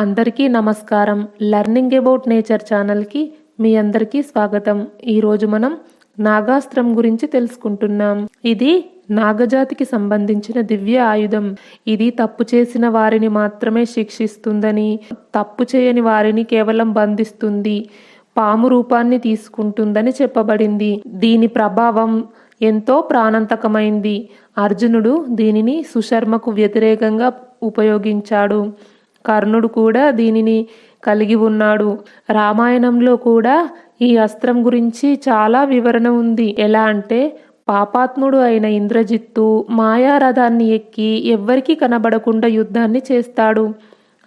అందరికీ నమస్కారం. Learning about nature ఛానల్కి మీ అందరికీ స్వాగతం. ఈరోజు మనం నాగాస్త్రం గురించి తెలుసుకుంటున్నాం. ఇది నాగజాతికి సంబంధించిన దివ్య ఆయుధం. ఇది తప్పు చేసిన వారిని మాత్రమే శిక్షిస్తుందని తప్పు చేయని వారిని కేవలం బంధిస్తుంది పాము రూపాన్ని తీసుకుంటుందని చెప్పబడింది. దీని ప్రభావం ఎంతో ప్రాణాంతకమైంది. అర్జునుడు దీనిని సుశర్మకు వ్యతిరేకంగా ఉపయోగించాడు. కర్ణుడు కూడా దీనిని కలిగి ఉన్నాడు. రామాయణంలో కూడా ఈ అస్త్రం గురించి చాలా వివరణ ఉంది. ఎలా అంటే పాపాత్ముడు అయిన ఇంద్రజిత్తు మాయారథాన్ని ఎక్కి ఎవ్వరికీ కనబడకుండా యుద్ధాన్ని చేస్తాడు.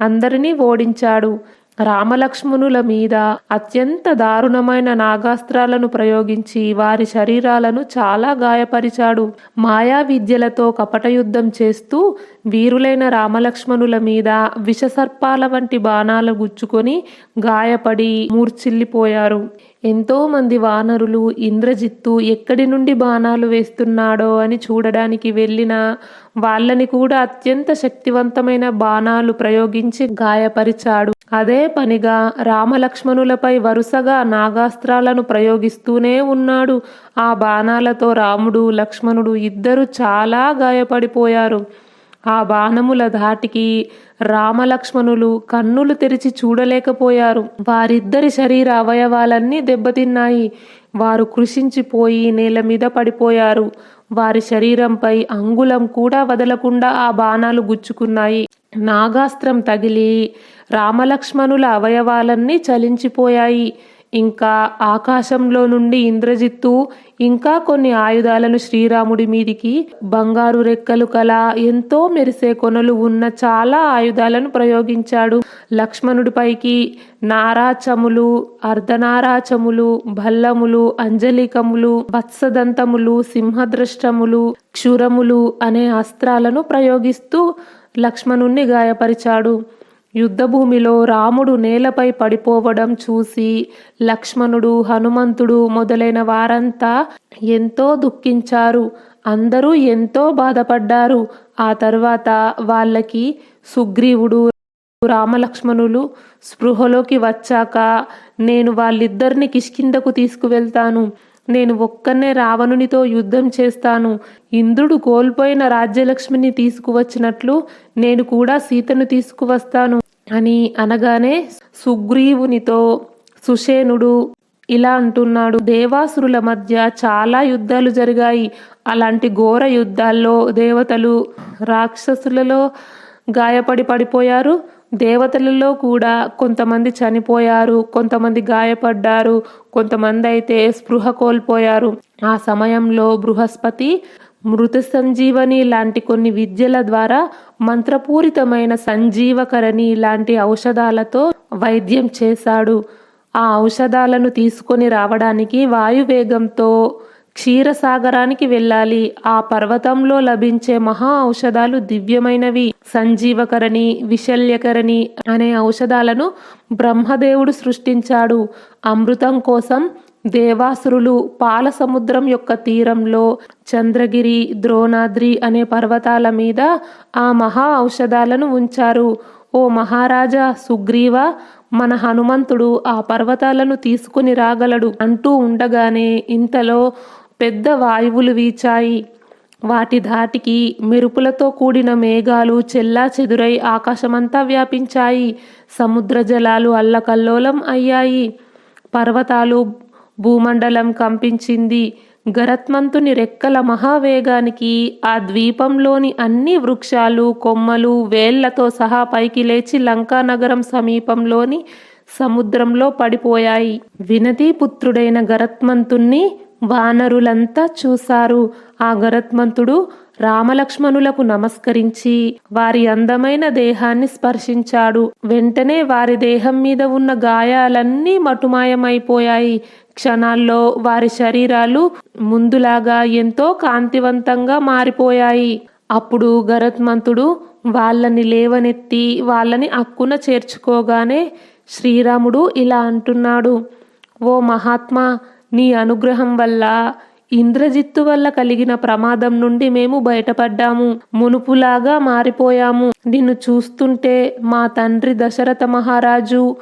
అందరినీ ఓడించాడు. రామలక్ష్మణుల మీద అత్యంత దారుణమైన నాగాస్త్రాలను ప్రయోగించి వారి శరీరాలను చాలా గాయపరిచాడు. మాయా విద్యలతో కపట యుద్ధం చేస్తూ వీరులైన రామలక్ష్మణుల మీద విషసర్పాల వంటి బాణాలు గుచ్చుకొని గాయపడి మూర్చిల్లిపోయారు ఎంతో మంది వానరులు ఇంద్రజిత్తు ఎక్కడి నుండి బాణాలు వేస్తున్నాడో అని చూడడానికి వెళ్ళిన వాళ్ళని కూడా అత్యంత శక్తివంతమైన బాణాలు ప్రయోగించి గాయపరిచాడు. అదే పనిగా రామలక్ష్మణులపై వరుసగా నాగాస్త్రాలను ప్రయోగిస్తూనే ఉన్నాడు. ఆ బాణాలతో రాముడు లక్ష్మణుడు ఇద్దరు చాలా గాయపడిపోయారు. ఆ బాణముల ధాటికి రామలక్ష్మణులు కన్నులు తెరిచి చూడలేకపోయారు. వారిద్దరి శరీర అవయవాలన్నీ దెబ్బతిన్నాయి. వారు కృషించిపోయి నేల మీద పడిపోయారు. వారి శరీరంపై అంగుళం కూడా వదలకుండా ఆ బాణాలు గుచ్చుకున్నాయి. నాగాస్త్రం తగిలి రామలక్ష్మణుల అవయవాలన్నీ చలించిపోయాయి. ఇంకా ఆకాశంలో నుండి ఇంద్రజిత్తు ఇంకా కొన్ని ఆయుధాలను శ్రీరాముడి మీదికి బంగారు రెక్కలు కల ఎంతో మెరిసే కొనలు ఉన్న చాలా ఆయుధాలను ప్రయోగించాడు. లక్ష్మణుడిపైకి నారాచములు అర్ధనారాచములు భల్లములు అంజలికములు వత్సదంతములు సింహద్రష్టములు క్షురములు అనే అస్త్రాలను ప్రయోగిస్తూ లక్ష్మణుణ్ణి గాయపరిచాడు. యుద్ధభూమిలో రాముడు నేలపై పడిపోవడం చూసి లక్ష్మణుడు హనుమంతుడు మొదలైన వారంతా ఎంతో దుఃఖించారు. అందరూ ఎంతో బాధపడ్డారు. ఆ తర్వాత వాళ్ళకి సుగ్రీవుడు రామలక్ష్మణులు స్పృహలోకి వచ్చాక నేను వాళ్ళిద్దరిని కిష్కిందకు తీసుకువెళ్తాను. నేను ఒక్కనే రావణునితో యుద్ధం చేస్తాను. ఇంద్రుడు కోల్పోయిన రాజ్యలక్ష్మిని తీసుకువచ్చినట్లు నేను కూడా సీతను తీసుకువస్తాను. అని అనగానే సుగ్రీవునితో సుషేనుడు ఇలా అంటున్నాడు దేవాసురుల మధ్య చాలా యుద్ధాలు జరిగాయి. అలాంటి ఘోర యుద్ధాల్లో దేవతలు రాక్షసులలో గాయపడి పడిపోయారు. దేవతలలో కూడా కొంతమంది చనిపోయారు కొంతమంది గాయపడ్డారు కొంతమంది అయితే స్పృహ కోల్పోయారు. ఆ సమయంలో బృహస్పతి మృత సంజీవని లాంటి కొన్ని విద్యల ద్వారా మంత్రపూరితమైన సంజీవకరణి లాంటి ఔషధాలతో వైద్యం చేశాడు. ఆ ఔషధాలను తీసుకొని రావడానికి వాయువేగంతో క్షీరసాగరానికి వెళ్ళాలి. ఆ పర్వతంలో లభించే మహా ఔషధాలు దివ్యమైనవి. సంజీవకరణి విశల్యకరణి అనే ఔషధాలను బ్రహ్మదేవుడు సృష్టించాడు. అమృతం కోసం దేవాసురులు పాల సముద్రం యొక్క తీరంలో చంద్రగిరి ద్రోణాద్రి అనే పర్వతాల మీద ఆ మహా ఔషధాలను ఉంచారు. ఓ మహారాజా సుగ్రీవ మన హనుమంతుడు ఆ పర్వతాలను తీసుకుని రాగలడు అంటూ ఉండగానే ఇంతలో పెద్ద వాయువులు వీచాయి. వాటి ధాటికి మెరుపులతో కూడిన మేఘాలు చెల్లా చెదురై ఆకాశమంతా వ్యాపించాయి. సముద్ర జలాలు అల్లకల్లోలం అయ్యాయి. పర్వతాలు భూమండలం కంపించింది. గరత్మంతుని రెక్కల మహావేగానికి ఆ ద్వీపంలోని అన్ని వృక్షాలు కొమ్మలు వేళ్ళతో సహా పైకి లేచి లంకానగరం సమీపంలోని సముద్రంలో పడిపోయాయి. వినతి పుత్రుడైన గరత్మంతుణ్ణి వానరులంతా చూశారు. ఆ గరత్మంతుడు రామలక్ష్మణులకు నమస్కరించి వారి అందమైన దేహాన్ని స్పర్శించాడు. వెంటనే వారి దేహం మీద ఉన్న గాయాలన్నీ మటుమాయమైపోయాయి. క్షణాల్లో వారి శరీరాలు ముందులాగా ఎంతో కాంతివంతంగా మారిపోయాయి. అప్పుడు గరత్మంతుడు వాళ్ళని లేవనెత్తి వాళ్ళని అక్కున చేర్చుకోగానే శ్రీరాముడు ఇలా అంటున్నాడు. ఓ మహాత్మా నీ అనుగ్రహం వల్ల ఇంద్రజిత్తు వల్ల కలిగిన ప్రమాదం నుండి మేము బయటపడ్డాము. మునుపులాగా మారిపోయాము. నిన్ను చూస్తుంటే మా తండ్రి దశరథ మహారాజు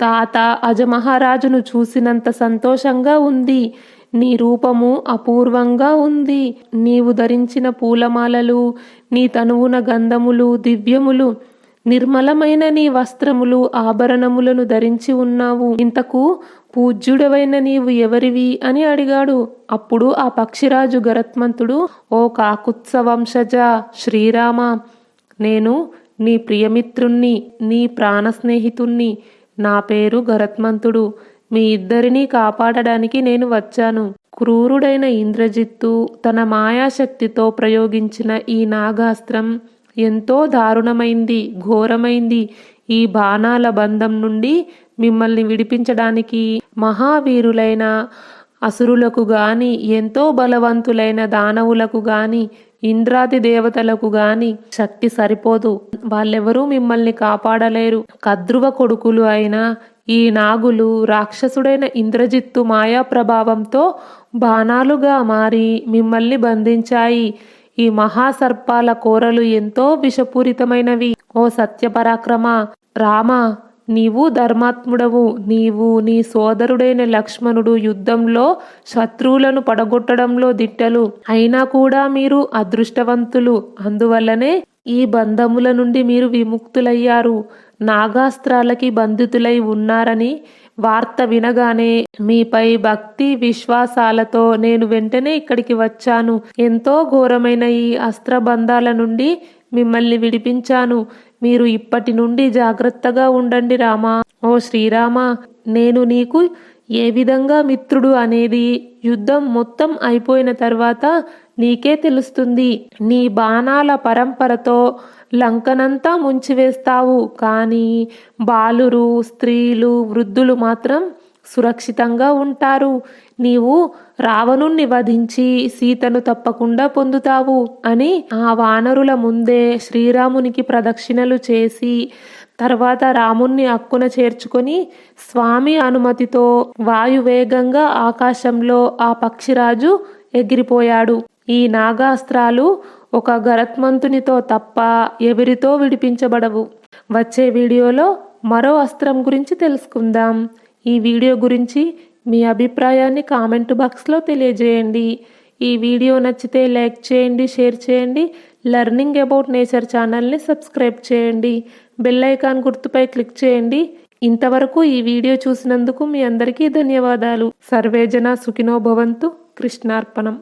తాత అజమహారాజును చూసినంత సంతోషంగా ఉంది. నీ రూపము అపూర్వంగా ఉంది. నీవు ధరించిన పూలమాలలు నీ తనువున గంధములు దివ్యములు నిర్మలమైన నీ వస్త్రములు ఆభరణములను ధరించి ఉన్నావు. ఇంతకు పూజ్యుడవైన నీవు ఎవరివి అని అడిగాడు. అప్పుడు ఆ పక్షిరాజు గరత్మంతుడు ఓ కాకుత్స వంశజ శ్రీరామ నేను నీ ప్రియమిత్రుణ్ణి నీ ప్రాణ స్నేహితుణ్ణి నా పేరు గరత్మంతుడు. మీ ఇద్దరినీ కాపాడడానికి నేను వచ్చాను. క్రూరుడైన ఇంద్రజిత్తు తన మాయాశక్తితో ప్రయోగించిన ఈ నాగాస్త్రం ఎంతో దారుణమైంది ఘోరమైంది. ఈ బాణాల బంధం నుండి మిమ్మల్ని విడిపించడానికి మహావీరులైన అసురులకు గాని ఎంతో బలవంతులైన దానవులకు గాని ఇంద్రాది దేవతలకు గాని శక్తి సరిపోదు. వాళ్ళెవరూ మిమ్మల్ని కాపాడలేరు. కద్రువ కొడుకులు అయిన ఈ నాగులు రాక్షసుడైన ఇంద్రజిత్తు మాయా ప్రభావంతో బాణాలుగా మారి మిమ్మల్ని బంధించాయి. ఈ మహాసర్పాల కోరలు ఎంతో విషపూరితమైనవి. ఓ సత్యపరాక్రమ రామ నీవు ధర్మాత్ముడవు. నీవు నీ సోదరుడైన లక్ష్మణుడు యుద్ధంలో శత్రువులను పడగొట్టడంలో దిట్టలు. అయినా కూడా మీరు అదృష్టవంతులు. అందువల్లనే ఈ బంధముల నుండి మీరు విముక్తులయ్యారు. నాగాస్త్రాలకి బంధితులై ఉన్నారని వార్త వినగానే మీపై భక్తి విశ్వాసాలతో నేను వెంటనే ఇక్కడికి వచ్చాను. ఎంతో ఘోరమైన ఈ అస్త్రబంధాల నుండి మిమ్మల్ని విడిపించాను. మీరు ఇప్పటి నుండి జాగ్రత్తగా ఉండండి రామా. ఓ శ్రీరామ నేను నీకు ఏ విధంగా మిత్రుడు అనేది? యుద్ధం మొత్తం అయిపోయిన తర్వాత నీకే తెలుస్తుంది. నీ బాణాల పరంపరతో లంకనంతా ముంచివేస్తావు. కానీ బాలురు స్త్రీలు వృద్ధులు మాత్రం సురక్షితంగా ఉంటారు. నీవు రావణుణ్ణి వధించి సీతను తప్పకుండా పొందుతావు అని ఆ వానరుల ముందే శ్రీరామునికి ప్రదక్షిణలు చేసి తర్వాత రాముణ్ణి అక్కున చేర్చుకొని స్వామి అనుమతితో వాయువేగంగా ఆకాశంలో ఆ పక్షిరాజు ఎగిరిపోయాడు. ఈ నాగాస్త్రాలు ఒక గరత్మంతునితో తప్ప ఎవరితో విడిపించబడవు. వచ్చే వీడియోలో మరో అస్త్రం గురించి తెలుసుకుందాం. ఈ వీడియో గురించి మీ అభిప్రాయాన్ని కామెంట్ బాక్స్లో తెలియజేయండి. ఈ వీడియో నచ్చితే లైక్ చేయండి షేర్ చేయండి లెర్నింగ్ అబౌట్ నేచర్ ఛానల్ని సబ్స్క్రైబ్ చేయండి బెల్ ఐకాన్ గుర్తుపై క్లిక్ చేయండి. ఇంతవరకు ఈ వీడియో చూసినందుకు మీ అందరికీ ధన్యవాదాలు. సర్వేజన సుఖినో భవంతు. కృష్ణార్పణం.